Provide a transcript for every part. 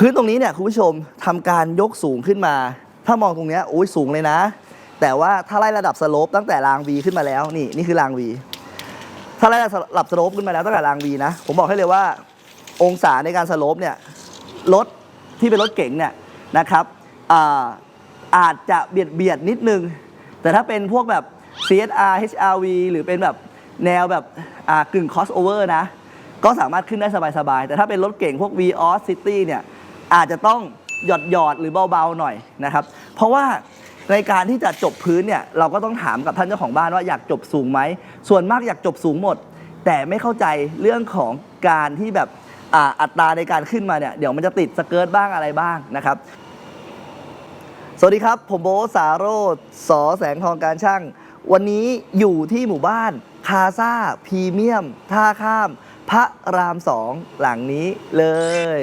พื้นตรงนี้เนี่ยคุณผู้ชมทำการยกสูงขึ้นมา ถ้ามองตรงนี้ยโอ้ยสูงเลยนะ แต่ว่าถ้าไล่ระดับสโลปตั้งแต่ราง V ขึ้นมาแล้วนี่นี่คือราง V ถ้าไล่ระดับสโลปขึ้นมาแล้วตั้งแต่ราง V นะ ผมบอกให้เลยว่า องศาในการสโลปเนี่ยรถที่เป็นรถเก๋งเนี่ยนะครับอาอาจจะเบียดเบียดนิดนึง แต่ถ้าเป็นพวกแบบ CSR HRV หรือเป็นแบบแนวแบบกึ่ง crossover นะ ก็สามารถขึ้นได้สบายๆ แต่ถ้าเป็นรถเก่งพวก v ีออสซิตี้เนี่ย อาจจะต้องหยอดหยอดหรือเบาๆหน่อยนะครับ เพราะว่าในการที่จะจบพื้นเนี่ยเราก็ต้องถามกับท่านเจ้าของบ้านว่าอยากจบสูงไหม ส่วนมากอยากจบสูงหมด แต่ไม่เข้าใจเรื่องของการที่แบบอ,อัตราในการขึ้นมาเนี่ยเดี๋ยวมันจะติดสเกิร์ตบ้างอะไรบ้างนะครับ สวัสดีครับ ผมโบสาโรธสอแสงทองการช่าง วันนี้อยู่ที่หมู่บ้านคาซาพรีเมียม ท่าข้าม พระรามสองหลังนี้เลย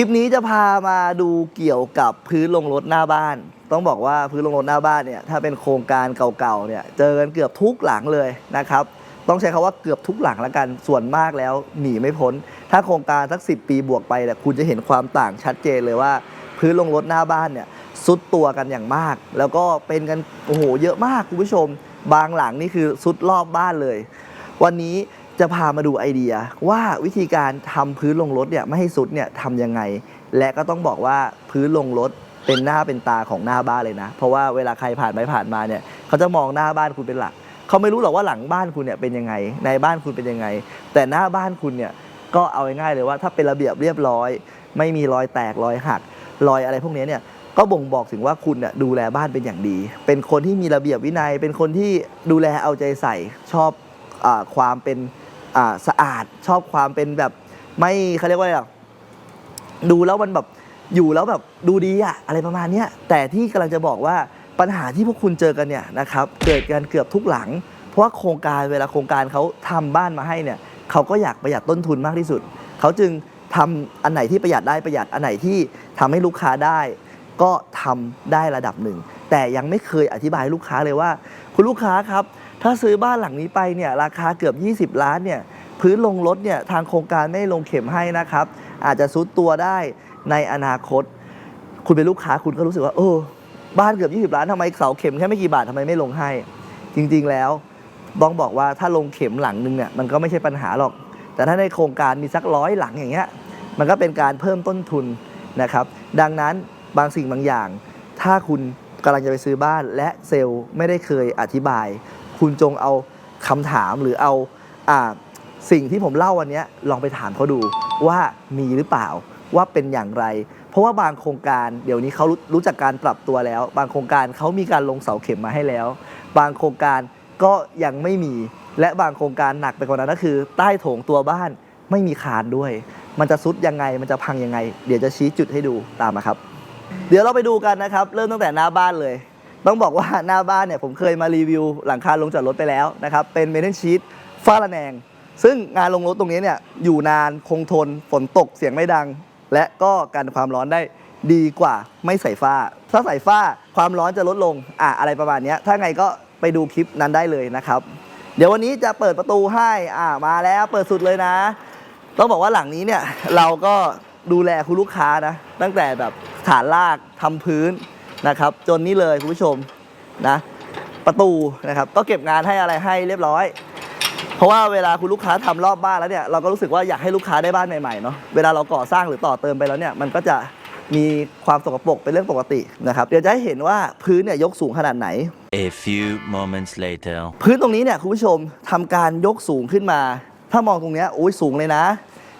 คลิปนี้จะพามาดูเกี่ยวกับพื้นลงรถหน้าบ้าน ต้องบอกว่าพื้นลงรถหน้าบ้านเนี่ยถ้าเป็นโครงการเก่าๆเนี่ยเจอกันเกือบทุกหลังเลยนะครับต้องใช้คาว่าเกือบทุกหลังแล้วกันส่วนมากแล้วหนีไม่พ้น ถ้าโครงการสัก 10 ปีบวกไปเนี่ยคุณจะเห็นความต่างชัดเจนเลยว่า พื้นลงรถหน้าบ้านเนี่ยซุดตัวกันอย่างมาก แล้วก็เป็นกันโอ้โหเยอะมากคุณผู้ชม บางหลังนี่คือซุดรอบบ้านเลย วันนี้ จะพามาดูไอเดียว่าวิธีการทำพื้นลงรถเนี่ยไม่ให้ซุดเนี่ยทำยังไง และก็ต้องบอกว่าพื้นลงรถเป็นหน้าเป็นตาของหน้าบ้านเลยนะ เพราะว่าเวลาใครผ่านไปผ่านมาเนี่ยเขาจะมองหน้าบ้านคุณเป็นหลัก เขาไม่รู้หรอกว่าหลังบ้านคุณเนี่ยเป็นยังไง ในบ้านคุณเป็นยังไง แต่หน้าบ้านคุณเนี่ยก็เอาง่ายๆเลยว่าถ้าเป็นระเบียบเรียบร้อย ไม่มีรอยแตกรอยหักรอยอะไรพวกนี้เนี่ยก็บ่งบอกถึงว่าคุณเนี่ยดูแลบ้านเป็นอย่างดี เป็นคนที่มีระเบียบวินัย เป็นคนที่ดูแลเอาใจใส่ชอบอความเป็น อ่าสะอาดชอบความเป็นแบบไม่เขาเรียกว่าอะไรอะดูแล้วมันแบบอยู่แล้วแบบดูดีอะอะไรประมาณเนี้ยแต่ที่กำลังจะบอกว่าปัญหาที่พวกคุณเจอกันเนี่ยนะครับเกิดกันเกือบทุกหลัง เพราะว่าโครงการเวลาโครงการเขาทำบ้านมาให้เนี่ยเขาก็อยากประหยัดต้นทุนมากที่สุด เขาจึงทำอันไหนที่ประหยัดได้ประหยัดอันไหนที่ทำให้ลูกค้าได้ ก็ทำได้ระดับหนึ่ง แต่ยังไม่เคยอธิบายให้ลูกค้าเลยว่า คุณลูกค้าครับ ถ้าซื้อบ้านหลังนี้ไปเนี่ยราคาเกือบ 20 ล้านเนี่ยพื้นลงรถเนี่ยทางโครงการไม่ลงเข็มให้นะครับ อาจจะซุดตัวได้ในอนาคต คุณเป็นลูกค้าคุณก็รู้สึกว่าเออบ้านเกือบ 20 ล้านทำไมเสาเข็มแค่ไม่กี่บาททำไมไม่ลงให้ จริงๆแล้วต้องบอกว่าถ้าลงเข็มหลังนึงเนี่ยมันก็ไม่ใช่ปัญหาหรอก แต่ถ้าในโครงการมีสักร้อยหลังอย่างเงี้ยมันก็เป็นการเพิ่มต้นทุนนะครับ ดังนั้นบางสิ่งบางอย่าง ถ้าคุณกำลังจะไปซื้อบ้านและเซลล์ไม่ได้เคยอธิบาย คุณจงเอาคำถามหรือเอาอสิ่งที่ผมเล่าวันนี้ลองไปถามเขาดูว่ามีหรือเปล่าว่าเป็นอย่างไร เพราะว่าบางโครงการเดี๋ยวนี้เขารู้รู้จักการปรับตัวแล้ว บางโครงการเขามีการลงเสาเข็มมาให้แล้ว บางโครงการก็ยังไม่มี และบางโครงการหนักไปกว่านั้นก็คือ ใต้โถงตัวบ้านไม่มีคานด้วย มันจะซุดยังไงมันจะพังยังไง เดี๋ยวจะชี้จุดให้ดูตามมาครับ เดี๋ยวเราไปดูกันนะครับ เริ่มตั้งแต่หน้าบ้านเลย ต้องบอกว่าหน้าบ้านเนี่ยผมเคยมารีวิวหลังคาลงจากรถไปแล้วนะครับ เป็นเมทัลชีตฝ้าระแนง ซึ่งงานลงรถตรงนี้เนี่ยอยู่นานคงทนฝนตกเสียงไม่ดัง และก็กันความร้อนได้ดีกว่าไม่ใส่ฝ้า ถ้าใส่ฝ้าความร้อนจะลดลงอะอะไรประมาณนี้ถ้าไงก็ไปดูคลิปนั้นได้เลยนะครับ เดี๋ยววันนี้จะเปิดประตูให้อ่ามาแล้วเปิดสุดเลยนะ ต้องบอกว่าหลังนี้เนี่ยเราก็ดูแลคุณลูกค้านะ ตั้งแต่แบบฐานลากทำพื้น นะครับ จนนี่เลยคุณผู้ชมนะ ประตูนะครับ ก็เก็บงานให้อะไรให้เรียบร้อย เพราะว่าเวลาคุณลูกค้าทำรอบบ้านแล้วเนี่ยเราก็รู้สึกว่าอยากให้ลูกค้าได้บ้านใหม่ๆเนาะเวลาเราก่อสร้างหรือต่อเติมไปแล้วเนี่ยมันก็จะมีความสกปรกเป็นเรื่องปกตินะครับ เดี๋ยวจะให้เห็นว่าพื้นเนี่ยยกสูงขนาดไหน A few moments later. พื้นตรงนี้เนี่ยคุณผู้ชมทำการยกสูงขึ้นมา ถ้ามองตรงเนี้ยโอ้ยสูงเลยนะ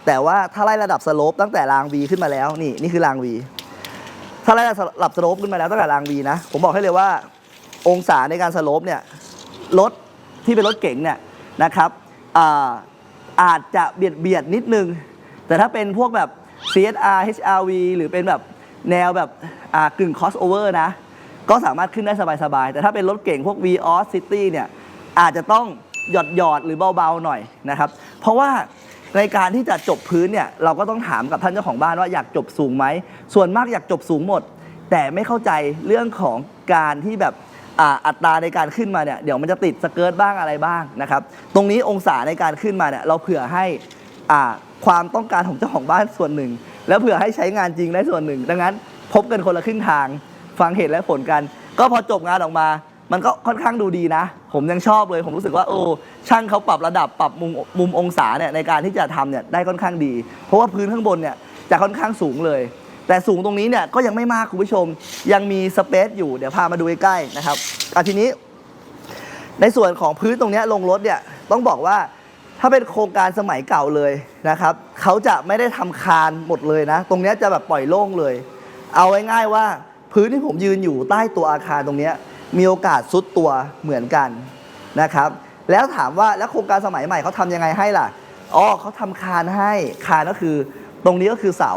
แต่ว่าถ้าไล่ระดับสโลปตั้งแต่ราง V ขึ้นมาแล้วนี่นี่คือราง V ถ้าไล่ระดับสโลปขึ้นมาแล้วตั้งแต่ราง V นะ ผมบอกให้เลยว่าองศาในการสโลปเนี่ยรถที่เป็นรถเก๋งเนี่ยนะครับอาอาจจะเบียดเบียดนิดนึง แต่ถ้าเป็นพวกแบบ CSR HRV หรือเป็นแบบแนวแบบกึ่ง crossover นะ ก็สามารถขึ้นได้สบายๆ แต่ถ้าเป็นรถเก่งพวก Vios City เนี่ยอาจจะต้องหยอดหยอดหรือเบาๆหน่อยนะครับ เพราะว่า ในการที่จะจบพื้นเนี่ยเราก็ต้องถามกับท่านเจ้าของบ้านว่าอยากจบสูงไหม ส่วนมากอยากจบสูงหมด แต่ไม่เข้าใจเรื่องของการที่แบบอ่าอัตราในการขึ้นมาเนี่ยเดี๋ยวมันจะติดสเกิร์ตบ้างอะไรบ้างนะครับ ตรงนี้องศาในการขึ้นมาเนี่ยเราเผื่อให้อ่าความต้องการของเจ้าของบ้านส่วนหนึ่ง แล้วเผื่อให้ใช้งานจริงได้ส่วนหนึ่ง ดังนั้นพบกันคนละครึ่งทางฟังเหตุและผลกัน ก็พอจบงานออกมา มันก็ค่อนข้างดูดีนะ ผมยังชอบเลย ผมรู้สึกว่าโอ้ช่างเขาปรับระดับปรับมุมมุมองศาเนี่ยในการที่จะทำเนี่ยได้ค่อนข้างดี เพราะว่าพื้นข้างบนเนี่ยจะค่อนข้างสูงเลย แต่สูงตรงนี้เนี่ยก็ยังไม่มากคุณผู้ชม ยังมีสเปซอยู่เดี๋ยวพามาดูใกล้ๆนะครับอาทีนี้ ในส่วนของพื้นตรงนี้ลงรถเนี่ยต้องบอกว่าถ้าเป็นโครงการสมัยเก่าเลยนะครับเขาจะไม่ได้ทำคานหมดเลยนะ ตรงนี้จะแบบปล่อยโล่งเลย เอาง่ายๆว่าพื้นที่ผมยืนอยู่ใต้ตัวอาคารตรงเนี้ย มีโอกาสซุดตัวเหมือนกันนะครับ แล้วถามว่าแล้วโครงการสมัยใหม่เขาทำยังไงให้ล่ะอ๋อเขาทำคานให้คานก็คือ ตรงนี้ก็คือเสา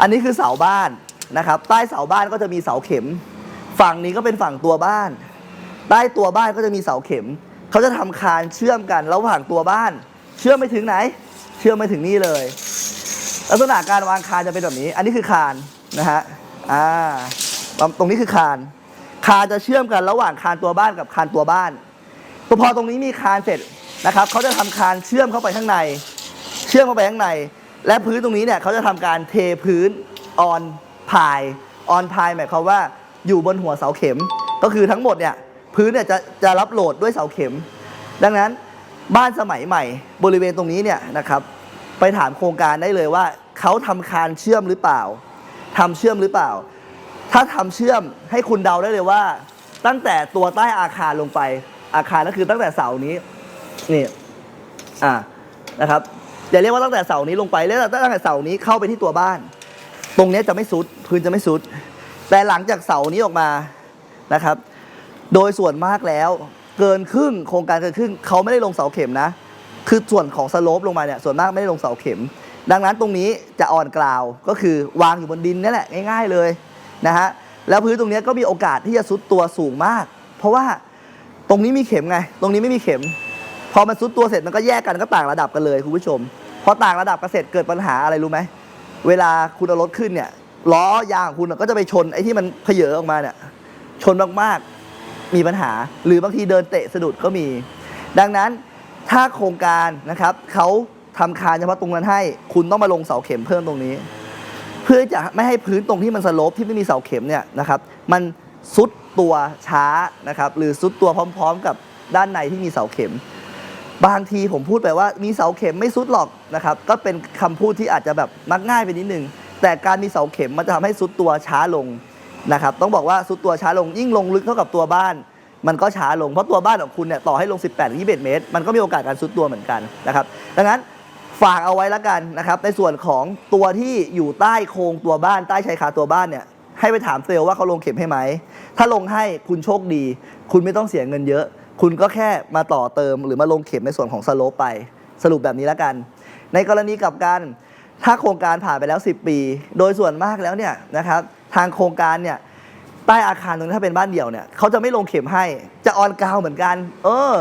อันนี้คือเสาบ้านนะครับ ใต้เสาบ้านก็จะมีเสาเข็ม ฝั่งนี้ก็เป็นฝั่งตัวบ้าน ใต้ตัวบ้านก็จะมีเสาเข็มเขาจะทำคานเชื่อมกันระหว่างตัวบ้าน เชื่อมไปถึงไหน เชื่อมไปถึงนี่เลย ลักษณะการวางคานจะเป็นแบบนี้ อันนี้คือคานนะฮะอ่าตรงนี้คือคาน คานจะเชื่อมกันระหว่างคานตัวบ้านกับคานตัวบ้านพอตรงนี้มีคานเสร็จนะครับเขาจะทำคานเชื่อมเข้าไปข้างใน เชื่อมเข้าไปข้างใน และพื้นตรงนี้เนี่ยเขาจะทำการเทพื้นออนพายออนพายหมายความว่าอยู่บนหัวเสาเข็ม ก็คือทั้งหมดเนี่ยพื้นเนี่ยจะจะรับโหลดด้วยเสาเข็ม ดังนั้นบ้านสมัยใหม่ บริเวณตรงนี้เนี่ยนะครับไปถามโครงการได้เลยว่าเขาทำคานเชื่อมหรือเปล่าทำเชื่อมหรือเปล่า ถ้าทำเชื่อมให้คุณเดาได้เลยว่า ตั้งแต่ตัวใต้อาคารลงไป อาคารก็คือตั้งแต่เสานี้นี่อ่านะครับอย่าเรียกว่าตั้งแต่เสานี้ลงไปเรียกว่าตั้งแต่เสานี้เข้าไปที่ตัวบ้าน ตรงนี้จะไม่สุดพื้นจะไม่สุด แต่หลังจากเสานี้ออกมานะครับ โดยส่วนมากแล้ว เกินครึ่งโครงการเกินครึ่งเขาไม่ได้ลงเสาเข็มนะ คือส่วนของสโลปลงมาเนี่ยส่วนมากไม่ได้ลงเสาเข็ม ดังนั้นตรงนี้จะอ่อนกราวก็คือวางอยู่บนดินนี่แหละง่าย ๆ เลย นะฮะแล้วพื้นตรงนี้ก็มีโอกาสที่จะซุดตัวสูงมาก เพราะว่าตรงนี้มีเข็มไง ตรงนี้ไม่มีเข็ม พอมันซุดตัวเสร็จมันก็แยกกันก็ต่างระดับกันเลยคุณผู้ชมพอต่างระดับกันเสร็จเกิดปัญหาอะไรรู้ไหมเวลาคุณเอารถขึ้นเนี่ยล้อยางของคุณก็จะไปชนไอ้ที่มันเพเยอออกมาเนี่ยชนมากๆมีปัญหา หรือบางทีเดินเตะสะดุดก็มี ดังนั้นถ้าโครงการนะครับเขาทำคานเฉพาะตรงนั้นให้ คุณต้องมาลงเสาเข็มเพิ่มตรงนี้ เพื่อจะไม่ให้พื้นตรงที่มันสโลปที่ไม่มีเสาเข็มเนี่ยนะครับมันซุดตัวช้านะครับหรือซุดตัวพร้อม ๆ กับด้านในที่มีเสาเข็ม บางทีผมพูดไปว่ามีเสาเข็มไม่ซุดหรอกนะครับก็เป็นคำพูดที่อาจจะแบบมักง่ายไปนิดนึง แต่การมีเสาเข็มมันจะทำให้ซุดตัวช้าลงนะครับต้องบอกว่าซุดตัวช้าลงยิ่งลงลึกเท่ากับตัวบ้าน มันก็ช้าลงเพราะตัวบ้านของคุณเนี่ยต่อให้ลง 18หรือ21 เมตร มันก็มีโอกาสการซุดตัวเหมือนกันนะครับดังนั้น ฝากเอาไว้ล้วกันนะครับ ในส่วนของตัวที่อยู่ใต้โครงตัวบ้านใต้ชายคาตัวบ้านเนี่ยให้ไปถามเซลล์ว่าเขาลงเข็มให้ไหม ถ้าลงให้คุณโชคดี คุณไม่ต้องเสียเงินเยอะ คุณก็แค่มาต่อเติมหรือมาลงเข็มในส่วนของสโลปไป สรุปแบบนี้ล้วกัน ในกรณีกับกันถ้าโครงการผ่านไปแล้ว 10 ปี โดยส่วนมากแล้วเนี่ยนะครับทางโครงการเนี่ยใต้อาคารตรงนี้ถ้าเป็นบ้านเดี่ยวเนี่ยเขาจะไม่ลงเข็มให้จะออนกราวเหมือนกัน เออ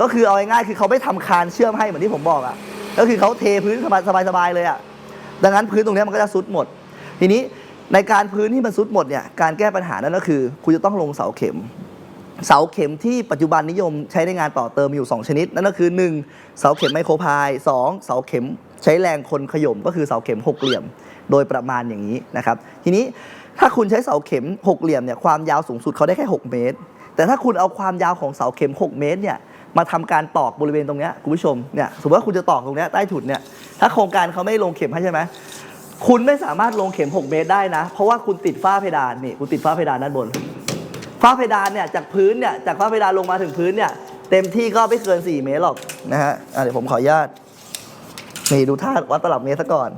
ก็คือเอาง่ายๆคือเขาไม่ทำคานเชื่อมให้เหมือนที่ผมบอกอะ่ะ ก็คือเขาเทพื้นสบายๆเลยอะ่ะดังนั้นพื้นตรงนี้มันก็จะซุดหมด ทีนี้ในการพื้นที่มันซุดหมดเนี่ยการแก้ปัญหานั่นก็คือ คุณจะต้องลงเสาเข็ม เสาเข็มที่ปัจจุบันนิยมใช้ในงานต่อเติมมีอยู่ 2 ชนิด นั่นก็คือ 1. เสาเข็มไมโครพาย 2. เสาเข็มใช้แรงคนขย่มก็คือเสาเข็มหกเหลี่ยม โดยประมาณอย่างนี้นะครับ ทีนี้ถ้าคุณใช้เสาเข็มหกเหลี่ยมเนี่ยความยาวสูงสุดเขาได้แค่ 6 เมตร แต่ถ้าคุณเอาความยาวของเสาเข็ม 6 เมตรเนี่ย มาทำการตอกบริเวณตรงนี้คุณผู้ชมเนี่ยสมมติว่าคุณจะตอกตรงนี้ใต้ถุนเนี่ยถ้าโครงการเขาไม่ลงเข็มให้ใช่ไหมคุณไม่สามารถลงเข็ม 6 เมตรได้นะ เพราะว่าคุณติดฝ้าเพดานนี่คุณติดฝ้าเพดานด้านบน ฝ้าเพดานเนี่ยจากพื้นเนี่ยจากฝ้าเพดานลงมาถึงพื้นเนี่ยเต็มที่ก็ไม่เกิน 4 เมตรหรอกนะฮะเดี๋ยวผมขออนุญาตนี่ดูท่าวัดตลับเมตรซะก่อน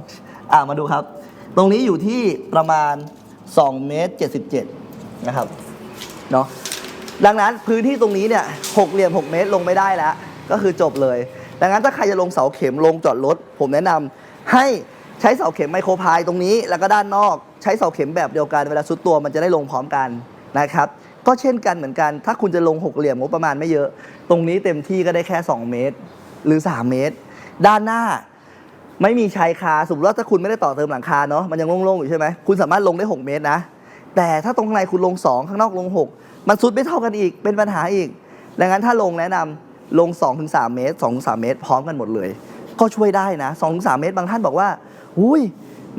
อะมาดูครับ ตรงนี้อยู่ที่ประมาณ2เมตร77นะครับเนาะ ดังนั้นพื้นที่ตรงนี้เนี่ยหกเหลี่ยม 6 เมตรลงไม่ได้แล้ว ก็คือจบเลย ดังนั้นถ้าใครจะลงเสาเข็มลงจอดรถ ผมแนะนำให้ใช้เสาเข็มไมโครพายตรงนี้ แล้วก็ด้านนอกใช้เสาเข็มแบบเดียวกันเวลาสุดตัวมันจะได้ลงพร้อมกันนะครับก็เช่นกันเหมือนกัน ถ้าคุณจะลงหกเหลี่ยมงบประมาณไม่เยอะ ตรงนี้เต็มที่ก็ได้แค่ 2 เมตร หรือ 3 เมตร ด้านหน้าไม่มีชายคาสมมติว่าถ้าคุณไม่ได้ต่อเติมหลังคาเนาะมันยังโล่งๆอยู่ใช่ไหมคุณสามารถลงได้ 6 เมตรนะ แต่ถ้าตรงข้างในคุณลง 2 ข้างนอกลง 6 มันสุดไม่เท่ากันอีก เป็นปัญหาอีก ดังนั้นถ้าลงแนะนำลง 2-3 เมตร 2-3 เมตร พร้อมกันหมดเลย ก็ช่วยได้นะ 2-3 เมตร บางท่านบอกว่า อุ้ย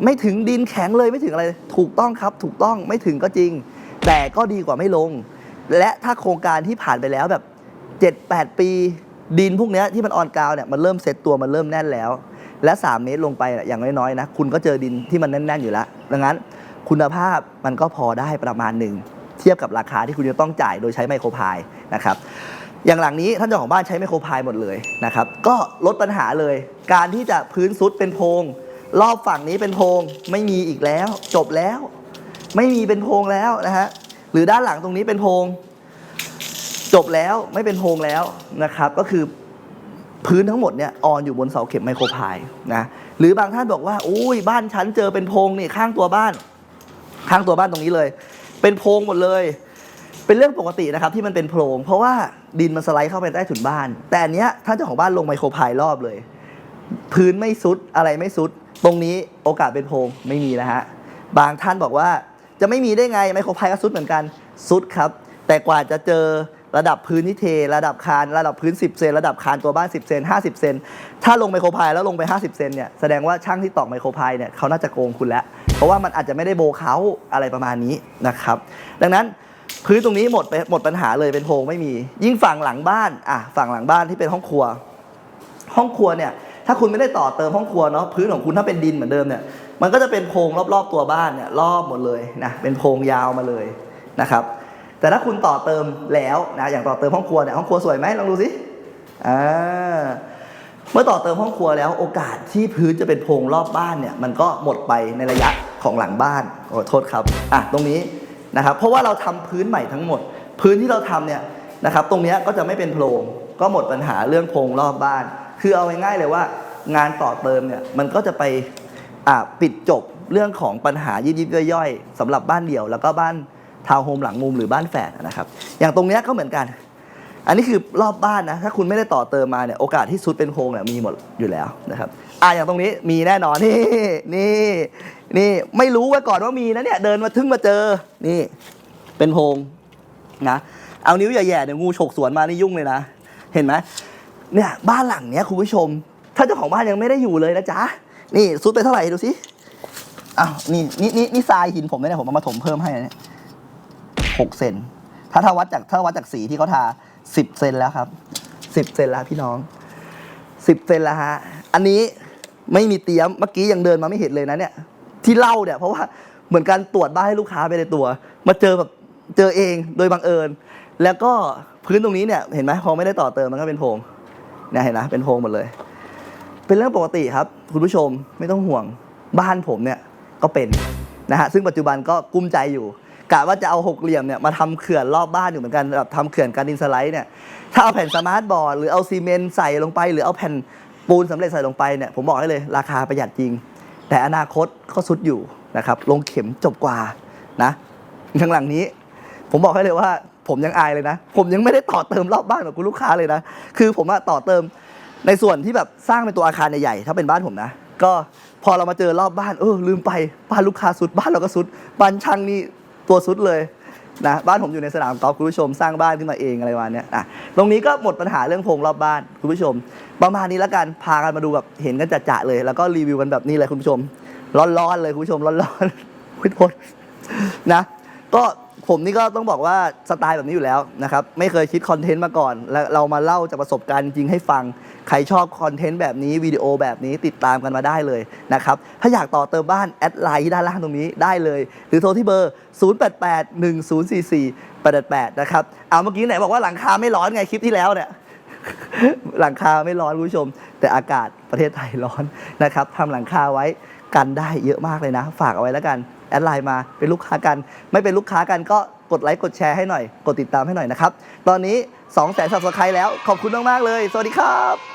ไม่ถึงดินแข็งเลยไม่ถึงอะไร ถูกต้องครับ ถูกต้อง ไม่ถึงก็จริง แต่ก็ดีกว่าไม่ลง และถ้าโครงการที่ผ่านไปแล้วแบบ 7-8 ปี ดินพวกนี้ที่มันออนกราวเนี่ย มันเริ่มเซตตัว มันเริ่มแน่นแล้ว และ 3 เมตรลงไปอย่างน้อยๆนะ คุณก็เจอดินที่มันแน่นๆอยู่แล้ว ดังนั้นคุณภาพมันก็พอได้ประมาณหนึ่ง ทียบกับราคาที่คุณจะต้องจ่ายโดยใช้ไมโครพายนะครับอย่างหลังนี้ท่านเจ้าของบ้านใช้ไมโครพายหมดเลยนะครับก็ลดปัญหาเลย การที่จะพื้นซุดเป็นโพรงรอบฝั่งนี้เป็นโพรงไม่มีอีกแล้ว จบแล้ว ไม่มีเป็นโพรงแล้วนะฮะหรือด้านหลังตรงนี้เป็นโพรงจบแล้วไม่เป็นโพรงแล้วนะครับ ก็คือพื้นทั้งหมดเนี่ยออนอยู่บนเสาเข็มไมโครพายนะหรือบางท่านบอกว่าอุ้ยบ้านฉันเจอเป็นโพรงนี่ข้างตัวบ้าน ข้างตัวบ้านตรงนี้เลย เป็นโพรงหมดเลย เป็นเรื่องปกตินะครับที่มันเป็นโพรงเพราะว่าดินมันสไลด์เข้าไปใต้ถุนบ้าน แต่อันเนี้ยท่านเจ้าของบ้านลงไมโครพายรอบเลย พื้นไม่ซุดอะไรไม่ซุด ตรงนี้โอกาสเป็นโพรงไม่มีนะฮะบางท่านบอกว่าจะไม่มีได้ไงไมโครพายก็ซุดเหมือนกันซุดครับ แต่กว่าจะเจอ ระดับพื้นที่เท ระดับคานระดับพื้น 10 เซนระดับคานตัวบ้าน 10 เซน50 เซนถ้าลงไมโครพายแล้วลงไป 50 เซนเนี่ยแสดงว่าช่างที่ตอกไมโครพายเนี่ยเขาน่าจะโกงคุณแล้ว เพราะว่ามันอาจจะไม่ได้โบเขาอะไรประมาณนี้นะครับดังนั้นพื้นตรงนี้หมดไปหมดปัญหาเลยเป็นโพรงไม่มี ยิ่งฝั่งหลังบ้านอะฝั่งหลังบ้านที่เป็นห้องครัว ห้องครัวเนี่ยถ้าคุณไม่ได้ต่อเติมห้องครัวเนาะพื้นของคุณถ้าเป็นดินเหมือนเดิมเนี่ยมันก็จะเป็นโพรงรอบๆตัวบ้านเนี่ยรอบหมดเลยนะเป็นโพรงยาวมาเลยนะครับ แต่ถ้าคุณต่อเติมแล้วนะอย่างต่อเติมห้องครัวเนี่ยห้องครัวสวยไหมลองดูสิอ่าเมื่อต่อเติมห้องครัวแล้วโอกาสที่พื้นจะเป็นโพรงรอบบ้านเนี่ยมันก็หมดไปในระยะของหลังบ้านโอ้โทษครับอะตรงนี้นะครับเพราะว่าเราทำพื้นใหม่ทั้งหมด พื้นที่เราทำเนี่ยนะครับตรงนี้ก็จะไม่เป็นโพรงก็หมดปัญหาเรื่องโพรงรอบบ้าน คือเอาง่ายๆเลยว่างานต่อเติมเนี่ยมันก็จะไปปิดจบเรื่องของปัญหายิบยิบย่อยๆสำหรับบ้านเดี่ยวแล้วก็บ้าน ทาวน์โฮมหลังมุมหรือบ้านแฝดนะครับอย่างตรงเนี้ยก็เหมือนกัน อันนี้คือรอบบ้านนะถ้าคุณไม่ได้ต่อเติมมาเนี่ยโอกาสที่ซุดเป็นโพรงเนี่ยมีหมดอยู่แล้วนะครับอ่าอย่างตรงนี้มีแน่นอนนี่นี่นี่ไม่รู้ไว้ก่อนว่ามีนะเนี่ยเดินมาทึ่งมาเจอนี่เป็นโพรงนะเอานิ้วแย่ๆเดี๋ยงูฉกสวนมานี่ยุ่งเลยนะเห็นไหมเนี่ยบ้านหลังเนี้ยคุณผู้ชม ถ้าเจ้าของบ้านยังไม่ได้อยู่เลยนะจ๊ะนี่ซุดไปเท่าไหร่ดูสิอ้าวนี่นี่นี่นี่ทรายหินผมเนี่ยผมเอามาถมเพิ่มให้เนี่ย หกเซน ถ้าถ้าวัดจากถ้าวัดจากสีที่เขาทาสิบเซนแล้วครับสิบเซนแล้วพี่น้องสิบเซนแล้วฮะ อันนี้ไม่มีเตรียม เมื่อกี้ยังเดินมาไม่เห็นเลยนะเนี่ย ที่เล่าเนี่ยเพราะว่าเหมือนการตรวจบ้านให้ลูกค้าไปในตัว มาเจอแบบเจอเองโดยบังเอิญ แล้วก็พื้นตรงนี้เนี่ยเห็นไหมพอไม่ได้ต่อเติมมันก็เป็นโพรงเนี่ยเห็นนะเป็นโพรงหมดเลย เป็นเรื่องปกติครับ คุณผู้ชมไม่ต้องห่วงบ้านผมเนี่ยก็เป็นนะฮะซึ่งปัจจุบันก็กุ้มใจอยู่ กะว่าจะเอาหกเหลี่ยมเนี่ยมาทำเขื่อนรอบบ้านอยู่เหมือนกันแบบทำเขื่อนการดินสไลด์เนี่ยถ้าเอาแผ่นสมาร์ทบอร์ดหรือเอาซีเมนต์ใส่ลงไป หรือเอาแผ่นปูนสำเร็จใส่ลงไปเนี่ยผมบอกให้เลยราคาประหยัดจริง แต่อนาคตก็สุดอยู่นะครับลงเข็มจบกว่านะข้างหลังนี้ ผมบอกให้เลยว่า ผมยังอายเลยนะ ผมยังไม่ได้ต่อเติมรอบบ้านของคุณลูกค้าเลยนะ คือผมอะต่อเติมในส่วนที่แบบสร้างเป็นตัวอาคารใหญ่ๆถ้าเป็นบ้านผมนะ ก็พอเรามาเจอรอบบ้านเออลืมไปบ้านลูกค้าสุดบ้านเราก็สุดบ้านช่างนี่ ตัวสุดเลยนะบ้านผมอยู่ในสนามกอล์ฟคุณผู้ชมสร้างบ้านขึ้นมาเองอะไรวันนี้อะตรงนี้ก็หมดปัญหาเรื่องโพรงรอบบ้านคุณผู้ชม ประมาณนี้แล้วกันพากันมาดูแบบเห็นกันจะๆเลย แล้วก็รีวิวกันแบบนี้เลยคุณผู้ชม ร้อนๆเลยคุณผู้ชมร้อนๆพุทโทษนะ ก็ ผมนี่ก็ต้องบอกว่าสไตล์แบบนี้อยู่แล้วนะครับไม่เคยคิดคอนเทนต์มาก่อน แล้วเรามาเล่าจากประสบการณ์จริงให้ฟัง ใครชอบคอนเทนต์แบบนี้วิดีโอแบบนี้ติดตามกันมาได้เลยนะครับถ้าอยากต่อเติมบ้านแอดไลน์ที่ด้านล่างตรงนี้ได้เลย หรือโทรที่เบอร์ 0881044888นะครับเอาเมื่อกี้ไหนบอกว่าหลังคาไม่ร้อนไงคลิปที่แล้วเนี่ยหลังคาไม่ร้อนคุณผู้ชม แต่อากาศประเทศไทยร้อนนะครับทำหลังคาไว้กันได้เยอะมากเลยนะ ฝากเอาไว้แล้วกัน แอดไลน์มาเป็นลูกค้ากัน ไม่เป็นลูกค้ากันก็กดไลค์กดแชร์ให้หน่อย กดติดตามให้หน่อยนะครับ ตอนนี้ 2 0 0 0 0 0 subscribe แล้วขอบคุณมาก ๆ เลย สวัสดีครับ